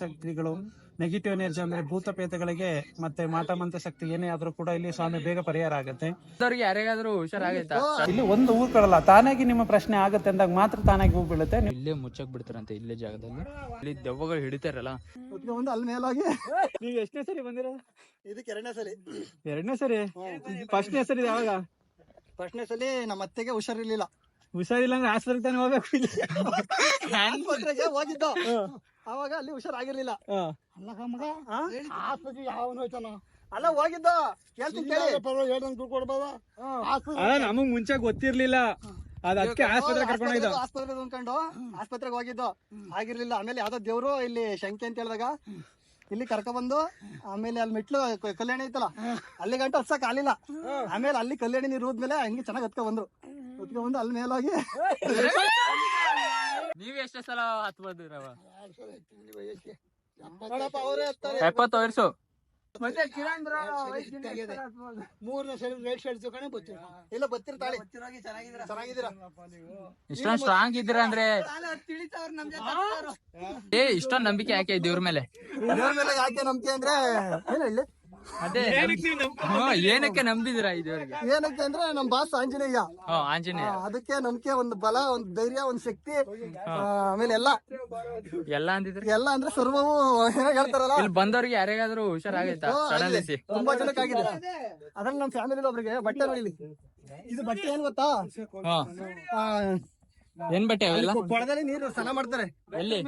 ಶಕ್ತಿಗಳು negative energy ಅಂದ್ರೆ ಭೂತ ಪ್ರೇತಗಳಿಗೆ ಮತ್ತೆ ಮಾಟ ಮಂತ್ರ ಶಕ್ತಿ ಏನೇ ಆದ್ರೂ ಕೂಡ ಇಲ್ಲಿ ಸ್ವಾಮಿ ಬೇಗ ಪರಿಹಾರ ಆಗುತ್ತೆ. ಯಾರಿಗಾದ್ರೂ ಹುಷಾರಾಗೈತಾ? ಇಲ್ಲಿ ಒಂದು ಊರ್ ಕೊಡಲ್ಲ ತಾನಾಗಿ ನಿಮ್ಮ ಪ್ರಶ್ನೆ ಆಗುತ್ತೆ ಅಂದಾಗ ಮಾತ್ರ ತಾನಾಗಿ ಹೂ ಬೀಳುತ್ತೆ. ಇಲ್ಲೇ ಮುಚ್ಚಕ್ ಬಿಡ್ತಾರಂತೆ ಇಲ್ಲೇ ಜಾಗದಲ್ಲಿ. ಇಲ್ಲಿ ದೆವ್ವಗಳು ಹಿಡಿತಾರಲ್ಲ. ಒಂದು ಅಲ್ಲಿ ಮೇಲಾಗಿ. ನೀವು ಎಷ್ಟನೇ ಸರಿ ಬಂದಿರ ಇದಕ್ಕೆ ಎರಡನೇ ಸರಿ. ಎರಡನೇ ಸರಿ? ಫಸ್ಟ್ನೇ ಸರಿ ಯಾವಾಗ? ಫಸ್ಟ್ನೇ ಸಲ ನಮ್ಮ ಅತ್ತೆಗೆ ಹುಷಾರಿರ್ಲಿಲ್ಲ. ಹುಷಾರಿಲ್ಲ ಅಂದ್ರೆ ಆಸ್ಪತ್ರೆಗೆ ತಾನೇ ಹೋಗ್ಬೇಕು ಆಸ್ಪತ್ರೆಗೆ ಹೋಗಿದ್ದು? ಅವಾಗ ಅಲ್ಲಿ ಹುಷಾರಾಗಿರ್ಲಿಲ್ಲ. ಹಾ. ಅಲ್ಲ ಹೋಗಿದ್ದ. ಕೇಳ್ತೀನಿ ಕೇಳಿ. ನಮಗ್ ಮುಂಚೆ ಗೊತ್ತಿರ್ಲಿಲ್ಲ. ಅದ್ ಅದಕ್ಕೆ ಆಸ್ಪತ್ರೆ ಕರ್ಕೊಂಡು ಹೋಗಿದ್ದು. ಆಸ್ಪತ್ರೆ ಅಂದ್ಕೊಂಡು ಆಸ್ಪತ್ರೆಗೆ ಹೋಗಿದ್ದು. ಆಗಿರ್ಲಿಲ್ಲ. ಆಮೇಲೆ ಯಾವ್ದೋ ದೇವ್ರು ಇಲ್ಲಿ ಶಂಕೆ ಅಂತ ಹೇಳಿದಾಗ ಇಲ್ಲಿ ಕರ್ಕೊಬಂದು ಆಮೇಲೆ ಅಲ್ಲಿ ಮೆಟ್ಲು ಕಲ್ಯಾಣಿ ಐತಲ್ಲ ಅಲ್ಲಿ ಗಂಟ ಹತ್ಸಕ್ ಆಲಿಲ್ಲ ಆಮೇಲೆ ಅಲ್ಲಿ ಕಲ್ಯಾಣಿ ನೀರು ಹೋದ್ಮೇಲೆ ಹಂಗೆ ಚೆನ್ನಾಗಿ ಹತ್ಕೊ ಬಂದ್ರು. ಹತ್ಕೊ ಬಂದು ಅಲ್ಲಿ ಮೇಲಾಗಿ ನೀವ್ ಎಷ್ಟೇ ಸಲ ಹತ್ ಬಂದಿರವ ನೋಡಪ್ಪ ಅವರೇ ಹತ್ತಾರೆ. ಎಪ್ಪತ್ತು ವರ್ಷ. ಮತ್ತೆ ಕಿರಣ್ ಬ್ರೋ ಮೂರನೇ ಸರಿ ರೈಟ್ ಶರ್ಟ್ ಕಣೆ ಇಲ್ಲ ಚೆನ್ನಾಗಿದ್ದೀರಾ? ಇಷ್ಟೊಂದ್ ಸ್ಟ್ರಾಂಗ್ ಇದ್ದೀರಾ ಅಂದ್ರೆ? ಏ ಇಷ್ಟೊಂದು ನಂಬಿಕೆ ಯಾಕೆ ದೇವ್ರ ಮೇಲೆ? ಇವ್ರ ಮೇಲೆ ಯಾಕೆ ನಂಬಿಕೆ ಅಂದ್ರೆ ಇಲ್ಲ ಇಲ್ಲಿ. ಅದೇ ಏನಕ್ಕೆ ನಂಬಿದಿರ ಈ ಏನಕ್ಕೆ ಅಂದ್ರೆ ನಮ್ ಬಾಸ್ ಆಂಜನೇಯ. ಹಾ ಆಂಜನೇಯ. ಅದಕ್ಕೆ ನಂಬಿಕೆ ಒಂದು ಬಲ ಒಂದು ಧೈರ್ಯ ಒಂದು ಶಕ್ತಿ ಆಮೇಲೆ ಎಲ್ಲ. ಎಲ್ಲ ಅಂದಿದ್ರೆ? ಎಲ್ಲ ಅಂದ್ರೆ ಸರ್ವವು ಏನೋ ಹೇಳ್ತಾರಲ್ಲ. ಇಲ್ಲಿ ಬಂದವ್ರಿಗೆ ಯಾರಿಗಾದ್ರೂ ಹುಷಾರಾಗೈತಾ? ತುಂಬಾ ಜನಕ್ಕೆ ಆಗಿದೆ. ಅದ್ರಲ್ಲಿ ನಮ್ಮ ಫ್ಯಾಮಿಲಿ ಒಬ್ರಿಗೆ ಬಟ್ಟೆ ನೋಡಿಲಿ. ಇದು ಬಟ್ಟೆ ಏನ್ ಗೊತ್ತಾ? ಆ, ಏನ್ ಬಟ್ಟೆ ಅವೆಲ್ಲ? ಕೊಳದಲ್ಲಿ ನೀರು ಸ್ನಾನ ಮಾಡ್ತಾರೆ. ಎಲ್ಲಿ?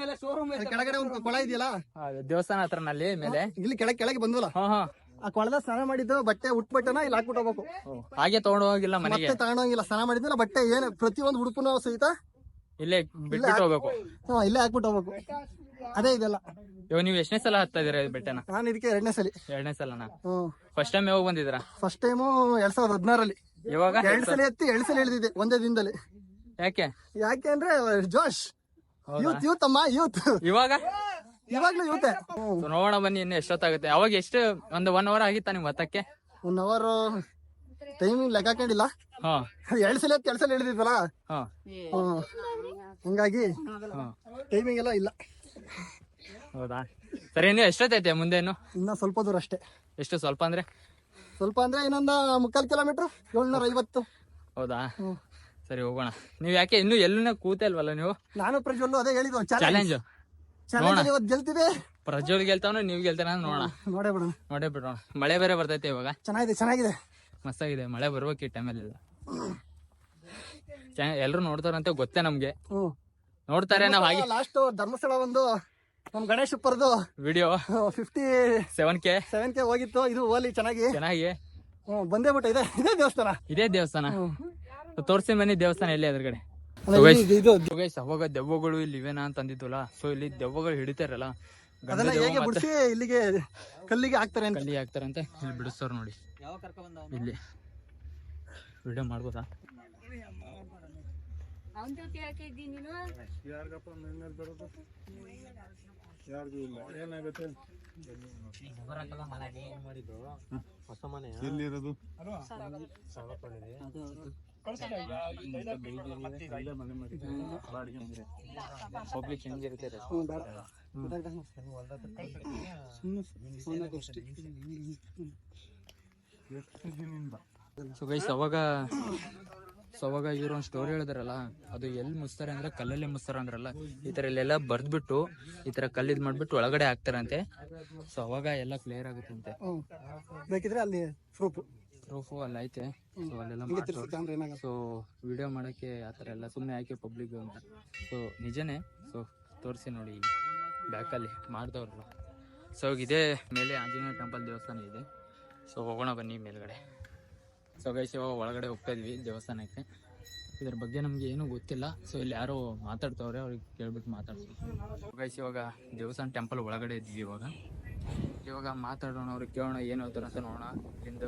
ಅಲ್ಲಿ ಕೆಳಗಡೆ ಒಂದು ಕೊಳ ಇದೆಯಲ್ಲ? ಆ, ದೇವಸ್ಥಾನ ಹತ್ರನಲ್ಲಿ ಮೇಲೆ. ಇಲ್ಲಿ ಕೆಳಗೆ ಕೆಳಗೆ ಬಂದ್ವಲ್ಲ ಹಾ ಹಾ. ಆ ಕೊಳದ ಸ್ನಾನ ಮಾಡಿದ್ದು ಬಟ್ಟೆ ಉಟ್ಬಿಟ್ಟನ ಇಲ್ಲಿ ಹಾಕ್ಬಿಟ್ಟು ಹೋಗ್ಬೇಕು. ಹಾಗೆ ತಗೊಂಡು ಹೋಗಿಲ್ಲ ಮನೆಗೆ. ಮತ್ತೆ ತಗೊಂಡೋಗಿಲ್ಲ ಸ್ನಾನ ಮಾಡಿದ್ಮೇಲೆ ಬಟ್ಟೆ ಏನು ಪ್ರತಿಯೊಂದು ಉಡುಪುನ ಸಹಿತ ಇಲ್ಲೇ ಬಿಟ್ಬಿಟ್ಟು ಹೋಗ್ಬೇಕು. ಹಾ, ಇಲ್ಲೇ ಹಾಕ್ಬಿಟ್ಟು ಹೋಗ್ಬೇಕು. ಅದೇ ಇದೆಲ್ಲ. ಇವಾಗ ನೀವು ಎಷ್ಟನೇ ಸಲ ಹತ್ತಾ ಇದೀರ ಬೆಟ್ಟನ? ನಾನು ಇದಕ್ಕೆ ಎರಡನೇ ಸಲ. ಎರಡನೇ ಸಲನಾ? ಹ್ಮ್. ಫಸ್ಟ್ ಟೈಮ್ ಯಾವಾಗ ಬಂದಿದ್ರ ಫಸ್ಟ್ ಟೈಮು ಎರಡ್ ಸಾವಿರದ ಹದಿನಾರಲ್ಲಿ ಇವಾಗ ಎರಡ್ ಸಲ ಎತ್ತಿ ಎರಡ್ ಸಲ ಇಳಿದಿದೆ ಒಂದೇ ದಿನದಲ್ಲಿ. ಯಾಕೆ? ಯಾಕೆ ಅಂದ್ರೆ ಜೋಶ್ ಹೌದಾ? ಯೂತ್ ಯೂತ್ ಅಮ್ಮ ಯೂತ್ ಇವಾಗ? ಇವಾಗ್ಲೂ ಯೂತೆ ನೋಡೋಣ ಬನ್ನಿ ಇನ್ನು ಎಷ್ಟೊತ್ತಾಗುತ್ತೆ. ಅವಾಗ ಎಷ್ಟು ಒಂದು ಒನ್ ಅವರ್ ಆಗಿತ್ತ ನಿಮ್ ಹತ್ತಕ್ಕೆ? ಒನ್ ಅವರ್ ಟೈಮಿಂಗ್ ಲೆಕ್ಕ ಹಾಕೊಂಡಿಲ್ಲ. ಹಾ. ಎರಡ್ ಸಲ ಎರಡ್ ಸಲ ಇಳಿದಿದ್ವಲ್ಲ ಹಾ. ಹ್ಮ್ ಹಂಗಾಗಿ ಹಾ. ಟೈಮಿಂಗ್ ಎಲ್ಲ ಇಲ್ಲ. ಹೌದಾ? ಸರಿ ಇನ್ನು ಎಷ್ಟೊತ್ತೈತೆ ಮುಂದೆ ಇನ್ನು? ಇನ್ನ ಸ್ವಲ್ಪ ದೂರ ಅಷ್ಟೇ. ಎಷ್ಟು ಸ್ವಲ್ಪ ಅಂದ್ರೆ? ಸ್ವಲ್ಪ ಅಂದ್ರೆ ಇನ್ನೊಂದು ಮುಕ್ಕಾಲ್ ಕಿಲೋಮೀಟರ್ ಏಳ್ನೂರ ಐವತ್ತು. ಹೌದಾ? ಸರಿ ಹೋಗೋಣ. ನೀವ್ ಯಾಕೆ ಇನ್ನು ಎಲ್ಲೂ ಕೂತೆ ಅಲ್ವಲ್ಲ ನೀವು? ನಾನು ಪ್ರಜ್ವಲ್ಲೂ ಅದೇ ಚಾಲೆಂಜ್ ಚಾಲೆಂಜ್ ಇವತ್ತು ಗೆಲ್ತಿದೆ? ಪ್ರಜ್ವಲ್ ಗೆಲ್ತಾವನು ನೀವು ಗೆಲ್ತಾನ ನೋಡೋಣ. ನೋಡೇ ಬಿಡೋಣ. ನೋಡೇ ಬಿಡೋಣ ಮಳೆ ಬೇರೆ ಬರ್ತೈತೆ ಇವಾಗ. ಚೆನ್ನಾಗಿದೆ ಚೆನ್ನಾಗಿದೆ. ಮಸ್ತಾಗಿದೆ. ಮಳೆ ಬರ್ಬೇಕು ಈ ಟೈಮಲ್ಲಿ ಎಲ್ಲರೂ ನೋಡ್ತಾರಂತೆ ಗೊತ್ತೇ ನಮ್ಗೆ. ನೋಡ್ತಾರೆ ನಾವ್ ಹಾಗೆ ಲಾಸ್ಟ್ ಧರ್ಮಸ್ಥಳ ಒಂದು ನಮ್ Ganesh ಉಪ್ಪರ್ದು video fifty seven K seven K ಹೋಗಿತ್ತು. ಇದು ಓಲಿ ಚೆನ್ನಾಗಿ. ಚೆನ್ನಾಗಿ. ಬಂದೇ ಬಿಟ್ಟು ಇದೆ ಇದೇ ದೇವಸ್ಥಾನ. ಇದೇ ದೇವಸ್ಥಾನ. ತೋರ್ಸಿ ಮನಿ ದೇವಸ್ಥಾನ ಎಲ್ಲಿ ಎದುರುಗಡೆ. ಅವಾಗ ದೆವ್ವಗಳು ಇಲ್ಲಿ ಇವೇನಾ ಅಂತ ಅಂದಿದ್ವಲ್ಲ? ಸೊ ಇಲ್ಲಿ ದೆವ್ವಗಳು ಹಿಡಿತಾರಲ್ಲ ಇಲ್ಲಿಗೆ ಕಲ್ಲಿಗೆ ಹಾಕ್ತಾರೆ ಅಂತ? ಕಲ್ಲಿ ಹಾಕ್ತಾರಂತೆ. ಇಲ್ಲಿ ಬಿಡಿಸ್ತಾರ ನೋಡಿ. ಇಲ್ಲಿ. ವಿಡಿಯೋ ಮಾಡ್ಬೋದಾ? ಪಬ್ಲಿಕ್ ಹೆಂಗಿರುತ್ತೆ. ಸೊ ಗೈಸ್ ಅವಾಗ ಸೊ ಅವಾಗ ಇವ್ರು ಒಂದು ಸ್ಟೋರಿ ಹೇಳಿದ್ರಲ್ಲ ಅದು ಎಲ್ಲಿ ಮುಸ್ತಾರೆ ಅಂದ್ರೆ ಕಲ್ಲಲ್ಲೇ ಮುಸ್ತಾರ ಅಂದ್ರಲ್ಲ ಈ ತರ ಇಲ್ಲೆಲ್ಲ ಬರ್ದ್ಬಿಟ್ಟು ಈ ತರ ಕಲ್ಲಿದ್ ಮಾಡ್ಬಿಟ್ಟು ಒಳಗಡೆ ಹಾಕ್ತಾರಂತೆ. ಸೊ ಅವಾಗ ಎಲ್ಲ ಕ್ಲಿಯರ್ ಆಗುತ್ತಂತೆ. ಬೇಕಿದ್ರೆ ಅಲ್ಲಿ ಪ್ರೂಫ್ ಪ್ರೂಫು ಅಲ್ಲಿ ಐತೆ. ಸೊ ಅಲ್ಲೆಲ್ಲ ಕ್ಯಾಮ್ರಾ ಸೊ ವಿಡಿಯೋ ಮಾಡೋಕ್ಕೆ ಆ ಥರ ಎಲ್ಲ ಸುಮ್ಮನೆ ಹಾಕಿ ಪಬ್ಲಿಕ್ ಅಂತ. ಸೊ ನಿಜನೇ. ಸೊ ತೋರಿಸಿ ನೋಡಿ ಬ್ಯಾಕಲ್ಲಿ ಮಾಡಿದವ್ರಲ್ಲ ಸೊ ಇದೇ ಮೇಲೆ ಆಂಜನೇಯ ಟೆಂಪಲ್ ದೇವಸ್ಥಾನ ಇದೆ. ಸೊ ಹೋಗೋಣ ಬನ್ನಿ ಮೇಲ್ಗಡೆ. ಸೊ ಗೈಸ್ ಇವಾಗ ಒಳಗಡೆ ಹೋಗ್ತಾ ಇದ್ವಿ ದೇವಸ್ಥಾನಕ್ಕೆ. ಇದ್ರ ಬಗ್ಗೆ ನಮಗೆ ಏನೂ ಗೊತ್ತಿಲ್ಲ. ಸೊ ಇಲ್ಲಿ ಯಾರೋ ಮಾತಾಡ್ತವ್ರೆ ಅವ್ರಿಗೆ ಕೇಳ್ಬಿಟ್ಟು ಮಾತಾಡ್ತೀವಿ ಗೈಸ್ ಇವಾಗ ದೇವಸ್ಥಾನ ಟೆಂಪಲ್ ಒಳಗಡೆ ಇದ್ವಿ ಇವಾಗ. ಇವಾಗ ಮಾತಾಡೋಣ ಅವ್ರಿಗೆ ಕೇಳೋಣ ಏನು ಹೇಳ್ತಾರೆ ಅಂತ ನೋಡೋಣ. ಇಲ್ಲಿಂದ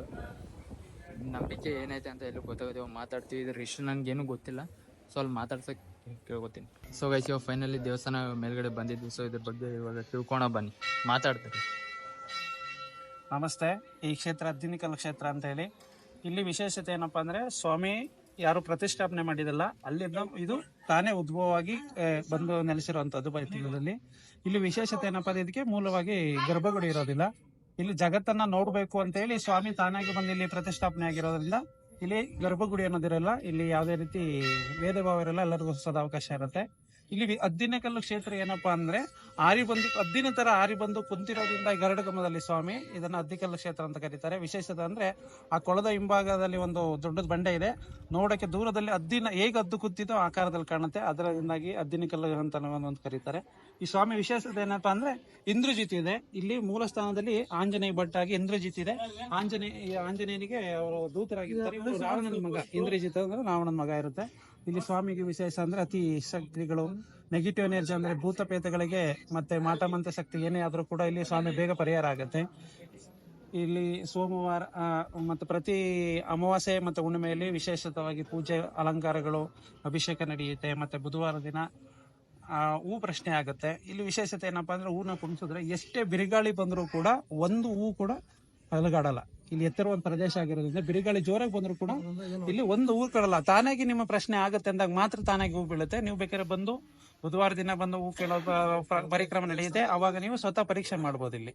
ನಂಬಿಕೆ ಏನೈತೆ ಅಂತ ಎಲ್ಲೂ ಗೊತ್ತಾಗುತ್ತೆ ಮಾತಾಡ್ತೀವಿ. ಇದ್ರ ಇಷ್ಟು ನಂಗೆ ಏನೂ ಗೊತ್ತಿಲ್ಲ. ಸೊ ಅಲ್ಲಿ ಮಾತಾಡ್ಸಕ್ಕೆ ಕೇಳ್ಕೊತೀನಿ. ಸೊ ಗೈಸ್ ಇವಾಗ ಫೈನಲಿ ದೇವಸ್ಥಾನ ಮೇಲ್ಗಡೆ ಬಂದಿದ್ವಿ. ಸೊ ಇದ್ರ ಬಗ್ಗೆ ಇವಾಗ ತಿಳ್ಕೊಣ ಬನ್ನಿ. ಮಾತಾಡ್ತೀವಿ ನಮಸ್ತೆ. ಈ ಕ್ಷೇತ್ರ ದಿನಿಕಲ್ ಕ್ಷೇತ್ರ ಅಂತ ಹೇಳಿ. ಇಲ್ಲಿ ವಿಶೇಷತೆ ಏನಪ್ಪಾ ಅಂದ್ರೆ ಸ್ವಾಮಿ ಯಾರು ಪ್ರತಿಷ್ಠಾಪನೆ ಮಾಡಿದಲ್ಲ, ಅಲ್ಲಿಂದ ಇದು ತಾನೇ ಉದ್ಭವವಾಗಿ ಬಂದು ನೆಲೆಸಿರುವಂತದ್ದು ಬೈತಿಲದಲ್ಲಿ ಇಲ್ಲಿ ವಿಶೇಷತೆ ಏನಪ್ಪಾ ಇದಕ್ಕೆ ಮೂಲವಾಗಿ ಗರ್ಭಗುಡಿ ಇರೋದಿಲ್ಲ. ಇಲ್ಲಿ ಜಗತ್ತನ್ನ ನೋಡ್ಬೇಕು ಅಂತ ಹೇಳಿ ಸ್ವಾಮಿ ತಾನಾಗಿ ಬಂದು ಇಲ್ಲಿ ಪ್ರತಿಷ್ಠಾಪನೆ ಆಗಿರೋದ್ರಿಂದ ಇಲ್ಲಿ ಗರ್ಭಗುಡಿ ಅನ್ನೋದಿರಲ್ಲ ಇಲ್ಲಿ ಯಾವುದೇ ರೀತಿ ಭೇದ ಭಾವ ಇರಲ್ಲ ಎಲ್ಲರಿಗೂ ಸದಾವಕಾಶ ಇರುತ್ತೆ. ಇಲ್ಲಿ ಹದ್ದಿನಕಲ್ಲು ಕ್ಷೇತ್ರ ಏನಪ್ಪಾ ಅಂದ್ರೆ ಆರಿ ಬಂದು ಅದ್ದಿನ ತರ ಆರಿ ಬಂದು ಕುಂತಿರೋದ್ರಿಂದ ಗರಡಗಮದಲ್ಲಿ ಸ್ವಾಮಿ. ಇದನ್ನ ಅದ್ದಿಕಲ್ಲು ಕ್ಷೇತ್ರ ಅಂತ ಕರೀತಾರೆ. ವಿಶೇಷತೆ ಅಂದ್ರೆ ಆ ಕೊಳದ ಹಿಂಭಾಗದಲ್ಲಿ ಒಂದು ದೊಡ್ಡದ ಬಂಡೆ ಇದೆ. ನೋಡಕ್ಕೆ ದೂರದಲ್ಲಿ ಅದ್ದಿನ ಹೇಗೆ ಅದ್ದು ಕುತ್ತಿದೋ ಆಕಾರದಲ್ಲಿ ಕಾಣುತ್ತೆ. ಅದರಿಂದಾಗಿ ಅದ್ದಿನಕಲ್ಲು ಅಂತ ಒಂದು ಕರೀತಾರೆ. ಈ ಸ್ವಾಮಿ ವಿಶೇಷತೆ ಏನಪ್ಪಾ ಅಂದ್ರೆ ಇಂದ್ರಜಿತ್ ಇದೆ. ಇಲ್ಲಿ ಮೂಲ ಸ್ಥಾನದಲ್ಲಿ ಆಂಜನೇಯ ಭಟ್ ಆಗಿ ಇಂದ್ರಜಿತ್ ಇದೆ. ಆಂಜನೇಯ ಆಂಜನೇಯನಿಗೆ ಅವರು ದೂತರಾಗಿರ್ತಾರೆ. ರಾವಣನ ಮಗ. ಇಂದ್ರಜಿತ್ ಅಂದ್ರೆ ರಾವಣನ ಮಗ ಇರುತ್ತೆ. ಇಲ್ಲಿ ಸ್ವಾಮಿಗೆ ವಿಶೇಷ ಅಂದ್ರೆ ಅತಿ ಶಕ್ತಿಗಳು ನೆಗೆಟಿವ್ ಎನರ್ಜಿ ಅಂದ್ರೆ ಭೂತ ಪ್ರೇತಗಳಿಗೆ ಮತ್ತೆ ಮಾಟ ಮಂತ್ರ ಶಕ್ತಿ ಏನೇ ಆದರೂ ಕೂಡ ಇಲ್ಲಿ ಸ್ವಾಮಿ ಬೇಗ ಪರಿಹಾರ ಆಗುತ್ತೆ. ಇಲ್ಲಿ ಸೋಮವಾರ ಮತ್ತು ಪ್ರತಿ ಅಮಾವಾಸ್ಯೆ ಮತ್ತು ಹುಣ್ಣಿಮೆಯಲ್ಲಿ ವಿಶೇಷತವಾಗಿ ಪೂಜೆ, ಅಲಂಕಾರಗಳು, ಅಭಿಷೇಕ ನಡೆಯುತ್ತೆ, ಮತ್ತು ಬುಧವಾರ ದಿನ ಹೂ ಪ್ರಶ್ನೆ ಆಗುತ್ತೆ. ಇಲ್ಲಿ ವಿಶೇಷತೆ ಏನಪ್ಪಾ ಅಂದ್ರೆ ಹೂನ ಕುಣಿಸಿದ್ರೆ ಎಷ್ಟೇ ಬಿರುಗಾಳಿ ಬಂದರೂ ಕೂಡ ಒಂದು ಹೂ ಕೂಡ ಅಲಗಾಡಲ್ಲ. ಇಲ್ಲಿ ಎತ್ತರವಾದ ಒಂದು ಪ್ರದೇಶ ಆಗಿರೋದ್ರಿಂದ ಬಿರುಗಾಳಿ ಜೋರಾಗಿ ಬಂದ್ರು ಕೂಡ ಇಲ್ಲಿ ಒಂದು ಹೂ ಕೇಳಲ್ಲ ತಾನಾಗಿ ನಿಮ್ಮ ಪ್ರಶ್ನೆ ಆಗುತ್ತೆ ಅಂದಾಗ ಮಾತ್ರ ತಾನಾಗಿ ಹೂ ಬೀಳುತ್ತೆ. ನೀವು ಬೇಕಾದ್ರೆ ಬಂದು ಬುಧವಾರ ದಿನ ಬಂದು ಹೂ ಕೇಳೋ ಪರಿಕ್ರಮ ನಡೆಯುತ್ತೆ. ಅವಾಗ ನೀವು ಸ್ವತಃ ಪರೀಕ್ಷೆ ಮಾಡಬಹುದು ಇಲ್ಲಿ.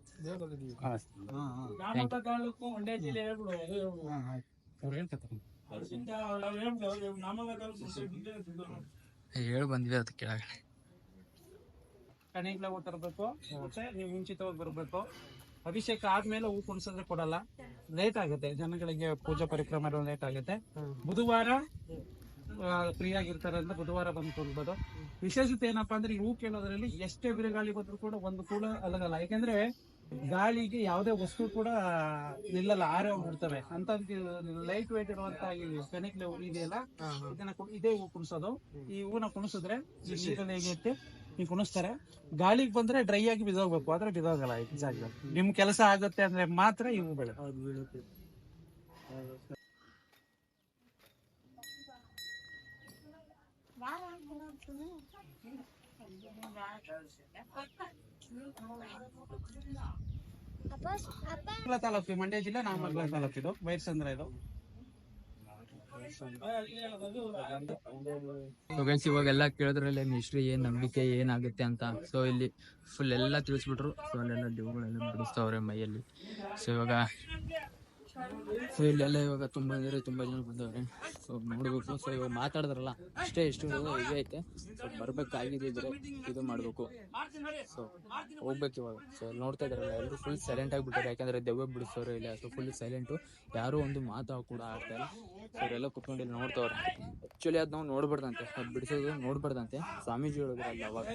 ಹೇಳಿ ಬಂದ್ವಿ ಅದು ಕೆಳಗಡೆ ಕಣಿಗ್ಲ ಮತ್ತೆ ನೀವು ಮುಂಚಿತವಾಗಿ ಬರಬೇಕು. ಅಭಿಷೇಕ ಆದ್ಮೇಲೆ ಹೂ ಕುಣಿಸಿದ್ರೆ ಕೊಡಲ್ಲ. ಲೇಟ್ ಆಗುತ್ತೆ. ಜನಗಳಿಗೆ ಪೂಜಾ ಪರಿಕ್ರಮ ಲೇಟ್ ಆಗುತ್ತೆ. ಬುಧವಾರ ಫ್ರೀ ಆಗಿರ್ತಾರೆ ಅಂತ ಬುಧವಾರ ಬಂದು ಕೊಡ್ಬೋದು. ವಿಶೇಷತೆ ಏನಪ್ಪಾ ಅಂದ್ರೆ ಹೂ ಕೇಳೋದ್ರಲ್ಲಿ ಎಷ್ಟೇ ಬಿರುಗಾಳಿ ಬಂದ್ರು ಕೂಡ ಒಂದು ಕೂಡ ಅಲಗಲ್ಲ. ಯಾಕಂದ್ರೆ ಗಾಳಿಗೆ ಯಾವುದೇ ವಸ್ತು ಕೂಡ ನಿಲ್ಲಲ್ಲ ಆರೇ ಹೋಗ್ಬಿಡ್ತವೆ. ಅಂತ ಲೈಟ್ ವೇಟ್ ಇರುವಂತ ಈ ಇದೆಯಲ್ಲ ಇದನ್ನ ಇದೇ ಹೂ ಕುಣಿಸೋದು. ಈ ಹೂನ ಕುಣಿಸಿದ್ರೆ ಹೇಗೈತೆ ನೀರಲ್ಲಿ ಹೇಗೆ ನೀವು ಕುಣಿಸ್ತಾರೆ. ಗಾಳಿಗೆ ಬಂದ್ರೆ ಡ್ರೈ ಆಗಿ ಬಿದ್ದೋಗ್ಬೇಕು. ಆದ್ರೆ ಬಿದ್ದೋಗಲ್ಲ ಈ ಜಾಗದಲ್ಲಿ ನಿಮ್ ಕೆಲಸ ಆಗುತ್ತೆ ಅಂದ್ರೆ ಮಾತ್ರ ಇವು ಬೆಳೆ. ತಾಲೂಕು ಮಂಡ್ಯ ಜಿಲ್ಲೆ ನಾಮಗ್ಲ ತಾಲೂಕು ಇದು ಬೈರ್ಸಂದ್ರ ಇದು ಸೊ ಇವಾಗ ಇವಾಗೆಲ್ಲ ಕೇಳಿದ್ರಲ್ಲಿ ಹಿಸ್ಟ್ರಿ ಏನ್ ನಂಬಿಕೆ ಏನಾಗುತ್ತೆ ಅಂತ. ಸೊ ಇಲ್ಲಿ ಫುಲ್ ಎಲ್ಲ ತಿಳಿಸ್ಬಿಟ್ರು. ಸೊ ಅಲ್ಲೆಲ್ಲ ದೇವುಗಳೆಲ್ಲ ಬಿಡಿಸ್ತಾವ್ರೆ ಮೈಯಲ್ಲಿ. ಸೊ ಇವಾಗ ಸೊ ಇಲ್ಲೆಲ್ಲ ಇವಾಗ ತುಂಬಾ ಅಂದ್ರೆ ತುಂಬಾ ಜನ ಬಂದವ್ರೆ. ಸೊ ನೋಡ್ಬೇಕು. ಸೊ ಇವಾಗ ಮಾತಾಡಿದ್ರಲ್ಲ. ಅಷ್ಟೇ, ಇಷ್ಟು ಇದೇ ಐತೆ. ಸೊ ಬರ್ಬೇಕಾಗಿದ್ದಿದ್ರೆ ಇದು ಮಾಡ್ಬೇಕು. ಸೊ ಹೋಗ್ಬೇಕು ಇವಾಗ. ಸೊ ನೋಡ್ತಾ ಇದ್ರಲ್ಲ ಎಲ್ಲರೂ ಫುಲ್ ಸೈಲೆಂಟ್ ಆಗಿಬಿಟ್ಟಾರೆ. ಯಾಕಂದ್ರೆ ದೆವ್ವ ಬಿಡಿಸೋರು ಇಲ್ಲ. ಸೊ ಫುಲ್ ಸೈಲೆಂಟು ಯಾರು ಒಂದು ಮಾತು ಕೂಡ ಆಗ್ತಾ ಇಲ್ಲ. ಸೊ ಅವರೆಲ್ಲ ಕುತ್ಕೊಂಡು ಇಲ್ಲಿ ನೋಡ್ತಾವ್ರೆ. ಆಕ್ಚುಲಿ ಅದ್ ನಾವು ನೋಡ್ಬಾರ್ದಂತೆ. ಅದು ಬಿಡಿಸೋದು ನೋಡ್ಬಾರ್ದಂತೆ. ಸ್ವಾಮೀಜಿ ಹೇಳಿದ್ರಲ್ಲ ಅವಾಗ.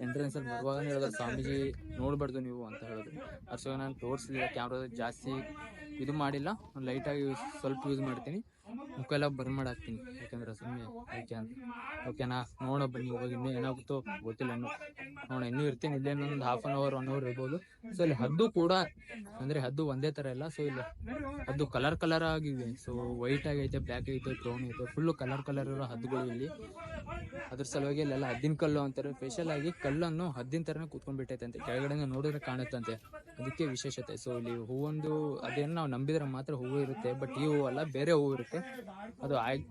ಎಂಟ್ರೆನ್ಸ್ ಅಲ್ಲಿ ಬರುವಾಗ ಹೇಳಿದ್ರು, ಸ್ವಾಮೀಜಿ ನೋಡ್ಬಾರ್ದು ನೀವು ಅಂತ ಹೇಳಿದ್ರು. ಅಷ್ಟೊಂದು ನಾನು ತೋರಿಸಲಿಲ್ಲ ಕ್ಯಾಮ್ರಾ ಜಾಸ್ತಿ ಇದು ಮಾಡಿಲ್ಲ. ಲೈಟಾಗಿ ಸ್ವಲ್ಪ ಯೂಸ್ ಮಾಡ್ತೀನಿ. ಮುಖ ಎಲ್ಲ ಬರ್ನ್ ಮಾಡಾಕ್ತೀನಿ. ಯಾಕಂದ್ರೆ ಸುಮ್ಮನೆ ಓಕೆ ಅಂತ. ಓಕೆನಾ ನೋಡ ಬನ್ನಿ ಇವಾಗ ಇನ್ನೂ ಏನಾಗುತ್ತೋ ಗೊತ್ತಿಲ್ಲ ಇನ್ನು. ನೋಡೋಣ, ಇನ್ನೂ ಇರ್ತೀನಿ. ಇಲ್ಲೇ ಒಂದು half an hour one hour ಇರ್ಬೋದು. ಸೊ ಇಲ್ಲಿ ಹದ್ದು ಕೂಡ, ಅಂದ್ರೆ ಹದ್ದು ಒಂದೇ ತರ ಇಲ್ಲ. ಸೊ ಇಲ್ಲಿ ಹದ್ದು ಕಲರ್ ಕಲರ್ ಆಗಿದೆ ಸೊ ವೈಟ್ ಆಗೈತೆ ಬ್ಲ್ಯಾಕ್ ಐತೆ ಬ್ರೌನ್ ಐತೆ ಫುಲ್ಲು ಕಲರ್ ಕಲರ್ ಇರೋ ಹದ್ದುಗಳು ಇಲ್ಲಿ. ಅದ್ರ ಸಲುವಾಗಿ ಅಲ್ಲೆಲ್ಲ ಹದ್ದಿನ ಕಲ್ಲು ಅಂತಾರೆ. ಸ್ಪೆಷಲ್ ಆಗಿ ಕಲ್ಲನ್ನು ಹದ್ದಿನ ತರನೇ ಕೂತ್ಕೊಂಡ್ ಬಿಟ್ಟೈತೆ ಅಂತೆ. ಕೆಳಗಡೆ ನೋಡಿದ್ರೆ ಕಾಣುತ್ತಂತೆ ಅದಕ್ಕೆ ವಿಶೇಷತೆ. ಸೊ ಇಲ್ಲಿ ಹೂವೊಂದು, ಅದೇನು ನಾವು ನಂಬಿದ್ರೆ ಮಾತ್ರ ಹೂವು ಇರುತ್ತೆ. ಬಟ್ ಈ ಅಲ್ಲ, ಬೇರೆ ಹೂವು ಇರುತ್ತೆ. ಅದು ಆಗ್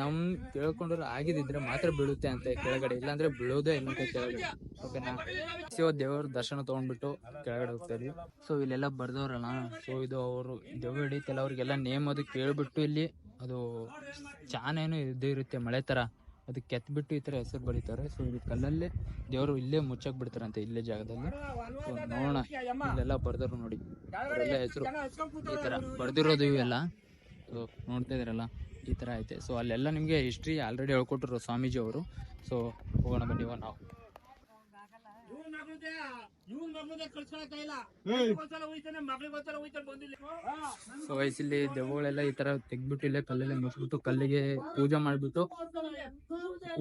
ನಮ್ ಕೇಳ್ಕೊಂಡ್ರೆ ಆಗಿದಿದ್ರೆ ಮಾತ್ರ ಬೀಳುತ್ತೆ ಅಂತೆ ಕೆಳಗಡೆ. ಇಲ್ಲಾಂದ್ರೆ ಬೀಳೋದೇ ಇಲ್ಲ ಕೆಳಗಡೆ. ಓಕೆನಾ ಶಿವ ದೇವರ ದರ್ಶನ ತಗೊಂಡ್ಬಿಟ್ಟು ಕೆಳಗಡೆ ಹೋಗ್ತಾ ಇದೀವಿ. ಸೊ ಇಲ್ಲೆಲ್ಲ ಬರ್ದವ್ರಲ್ಲ. ಸೊ ಇದು ಅವರು ದೆವ್ವ ಹಿಡಿತಲ್ಲ ಅವ್ರಿಗೆಲ್ಲ ನೇಮ್ ಅದು ಕೇಳ್ಬಿಟ್ಟು ಇಲ್ಲಿ ಅದು ಚಾನೇನು ಇದ್ದೇ ಇರುತ್ತೆ ಮಳೆ ತರ. ಅದು ಕೆತ್ಬಿಟ್ಟು ಈ ತರ ಹೆಸರು ಬರೀತಾರೆ. ಸೊ ಇದು ಕಲ್ಲಲ್ಲೇ ದೇವರು ಇಲ್ಲೇ ಮುಚ್ಚಕ್ ಬಿಡ್ತಾರಂತೆ ಇಲ್ಲೇ ಜಾಗದಲ್ಲಿ. ನೋಡೋಣ. ಇಲ್ಲೆಲ್ಲ ಬರ್ದರು ನೋಡಿ. ಎಲ್ಲ ಹೆಸರು ಈ ತರ ಬರ್ದಿರೋದು ಇವೆಲ್ಲ. ಸೊ ನೋಡ್ತಾ ಇದ್ರಲ್ಲ ಈ ತರ ಐತೆ. ಸೊ ಅಲ್ಲೆಲ್ಲ ನಿಮ್ಗೆ ಹಿಸ್ಟ್ರಿ ಆಲ್ರೆಡಿ ಹೇಳ್ಕೊಟ್ರು ಸ್ವಾಮೀಜಿ ಅವರು. ಸೊ ಹೋಗೋಣ ಬನ್ನಿ ನಾವು. ಸೊ ವಯಸ್ಸಲ್ಲಿ ದೆವ್ವಗಳೆಲ್ಲ ಈ ತರ ತೆಗ್ದ್ಬಿಟ್ಟು ಇಲ್ಲೇ ಕಲ್ಲಲ್ಲೇ ಮುಚ್ಬಿಟ್ಟು ಕಲ್ಲಿಗೆ ಪೂಜೆ ಮಾಡ್ಬಿಟ್ಟು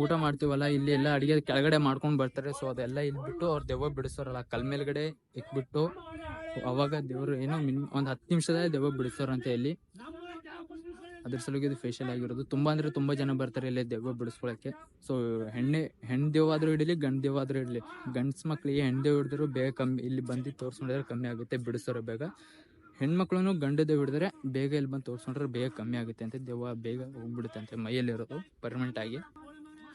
ಊಟ ಮಾಡ್ತೀವಲ್ಲ ಇಲ್ಲಿ ಎಲ್ಲ ಅಡಿಗೆ ಕೆಳಗಡೆ ಮಾಡ್ಕೊಂಡ್ ಬರ್ತಾರೆ. ಸೊ ಅದೆಲ್ಲ ಇಲ್ಲಿ ಬಿಟ್ಟು ಅವ್ರ ದೆವ್ವ ಬಿಡಿಸೋರಲ್ಲ ಕಲ್ ಮೇಲ್ಗಡೆ ಇಕ್ಬಿಟ್ಟು ಅವಾಗ ದೇವ್ರು ಏನೋ ಮಿನ್ ಒಂದ್ ಹತ್ತು ನಿಮಿಷದಲ್ಲಿ ದೆವ್ವ ಬಿಡಿಸೋರಂತೆ ಇಲ್ಲಿ. ಅದ್ರ ಸಲುವಾಗಿ ಇದು ಫೇಶಿಯಲ್ ಆಗಿರೋದು. ತುಂಬ ಅಂದ್ರೆ ತುಂಬಾ ಜನ ಬರ್ತಾರೆ ಇಲ್ಲಿ ದೆವ್ವ ಬಿಡಿಸ್ಕೊಳಕ್ಕೆ. ಸೊ ಹೆಣ್ಣೆ ಹೆಣ್ಣು ದೇವ್ ಆದರೂ ಇಡಲಿ, ಗಂಡು ದೇವ್ ಆದ್ರೂ ಇಡಲಿ. ಗಂಡ್ಸ್ ಮಕ್ಳಿಗೆ ಹೆಣ್ಣು ದೇವ್ ಹಿಡಿದ್ರು ಬೇಗ ಕಮ್ಮಿ, ಇಲ್ಲಿ ಬಂದು ತೋರಿಸ್ಕೊಂಡ್ರೆ ಕಮ್ಮಿ ಆಗುತ್ತೆ ಬಿಡಿಸೋರು ಬೇಗ. ಹೆಣ್ಮಕ್ಳು ಗಂಡು ದೆವ್ವ ಹಿಡಿದ್ರೆ ಬೇಗ ಇಲ್ಲಿ ಬಂದು ತೋರಿಸ್ಕೊಂಡ್ರೆ ಬೇಗ ಕಮ್ಮಿ ಆಗುತ್ತೆ ಅಂತ ದೆವ್ವ ಬೇಗ ಹೋಗ್ಬಿಡುತ್ತೆ ಅಂತೆ ಮೈಯಲ್ಲಿರೋದು ಪರ್ಮನೆಂಟ್ ಆಗಿ.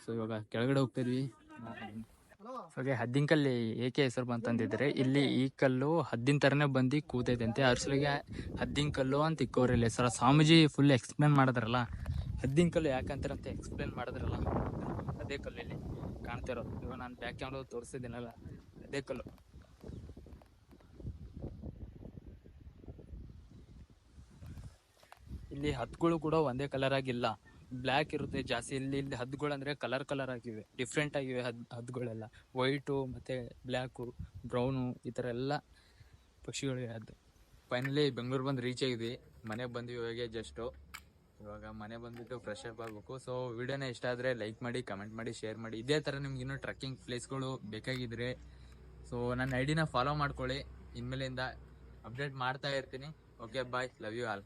ಸೊ ಇವಾಗ ಕೆಳಗಡೆ ಹೋಗ್ತಿದ್ವಿ ಹಾಗೆ ಹದ್ದಿನ ಕಲ್ಲಿ ಏಕೆ ಹೆಸರು ಬಂತಂದಿದ್ರೆ ಇಲ್ಲಿ ಈ ಕಲ್ಲು ಹದ್ದಿನ ಥರನೇ ಬಂದು ಕೂತೈತೆ ಅಂತೆ ಅರ್ಸಲಿಗೆ ಹದ್ದಿನ ಕಲ್ಲು ಅಂತ ಇಕ್ಕೋರಿಲ್ಲ. ಹೆಸರು ಸ್ವಾಮೀಜಿ ಫುಲ್ ಎಕ್ಸ್ಪ್ಲೇನ್ ಮಾಡಿದ್ರಲ್ಲ. ಹದ್ದಿನ ಕಲ್ಲು ಯಾಕಂತಾರೆ ಅಂತ ಎಕ್ಸ್ಪ್ಲೇನ್ ಮಾಡಿದ್ರಲ್ಲ. ಅದೇ ಕಲ್ಲು ಇಲ್ಲಿ ಕಾಣ್ತಿರೋದು ಇವಾಗ ನಾನು ಬ್ಯಾಕ್ ಕ್ಯಾಮ್ರಾ ತೋರಿಸಿದ್ದೀನಲ್ಲ ಅದೇ ಕಲ್ಲು. ಇಲ್ಲಿ ಹತ್ತುಗಳು ಕೂಡ ಒಂದೇ ಕಲರ್ ಆಗಿಲ್ಲ. ಬ್ಲ್ಯಾಕ್ ಇರುತ್ತೆ, ಜಾಸ್ತಿ ಇಲ್ಲಿ ಇಲ್ಲಿ ಹದ್ದುಗಳು ಅಂದ್ರೆ ಕಲರ್ ಕಲರ್ ಆಗಿವೆ ಡಿಫ್ರೆಂಟ್ ಆಗಿವೆ ಹದ್ ಹದ್ದುಗಳೆಲ್ಲ ವೈಟು ಮತ್ತೆ ಬ್ಲ್ಯಾಕು ಬ್ರೌನು ಈ ಥರ ಎಲ್ಲ ಪಕ್ಷಿಗಳಿವೆ ಅದು. ಫೈನಲಿ ಬೆಂಗಳೂರು ಬಂದು ರೀಚ್ ಆಗಿದ್ವಿ ಮನೆಗೆ ಬಂದ್ವಿ ಇವಾಗ ಜಸ್ಟು ಇವಾಗ ಮನೆ ಬಂದ್ಬಿಟ್ಟು ಫ್ರೆಶ್ ಅಪ್ ಆಗಬೇಕು. ಸೊ ವಿಡಿಯೋನ ಇಷ್ಟ ಆದರೆ ಲೈಕ್ ಮಾಡಿ ಕಮೆಂಟ್ ಮಾಡಿ ಶೇರ್ ಮಾಡಿ. ಇದೇ ಥರ ನಿಮ್ಗೆ ಇನ್ನೂ ಟ್ರಕ್ಕಿಂಗ್ ಪ್ಲೇಸ್ಗಳು ಬೇಕಾಗಿದ್ರೆ. ಸೊ ನನ್ನ ಐಡಿನ ಫಾಲೋ ಮಾಡ್ಕೊಳ್ಳಿ. ಇನ್ಮೇಲಿಂದ ಅಪ್ಡೇಟ್ ಮಾಡ್ತಾ ಇರ್ತೀನಿ. Okay bye love you all